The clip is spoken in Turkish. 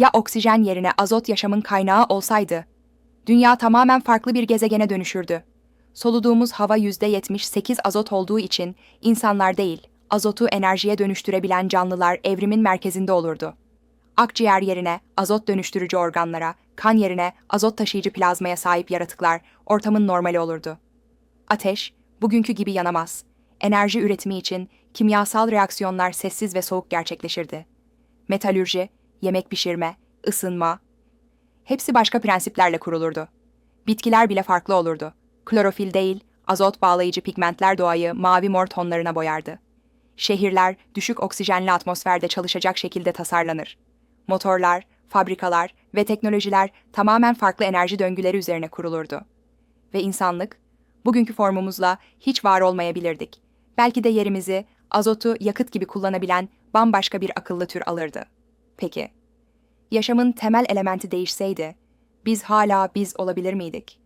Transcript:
Ya oksijen yerine azot yaşamın kaynağı olsaydı? Dünya tamamen farklı bir gezegene dönüşürdü. Soluduğumuz hava %78 azot olduğu için insanlar değil, azotu enerjiye dönüştürebilen canlılar evrimin merkezinde olurdu. Akciğer yerine azot dönüştürücü organlara, kan yerine azot taşıyıcı plazmaya sahip yaratıklar ortamın normali olurdu. Ateş, bugünkü gibi yanamaz. Enerji üretimi için kimyasal reaksiyonlar sessiz ve soğuk gerçekleşirdi. Metalürji, yemek pişirme, ısınma, hepsi başka prensiplerle kurulurdu. Bitkiler bile farklı olurdu. Klorofil değil, azot bağlayıcı pigmentler doğayı mavi mor tonlarına boyardı. Şehirler düşük oksijenli atmosferde çalışacak şekilde tasarlanır. Motorlar, fabrikalar ve teknolojiler tamamen farklı enerji döngüleri üzerine kurulurdu. Ve insanlık, bugünkü formumuzla hiç var olmayabilirdik. Belki de yerimizi azotu yakıt gibi kullanabilen bambaşka bir akıllı tür alırdı. Peki, yaşamın temel elementi değişseydi, biz hala biz olabilir miydik?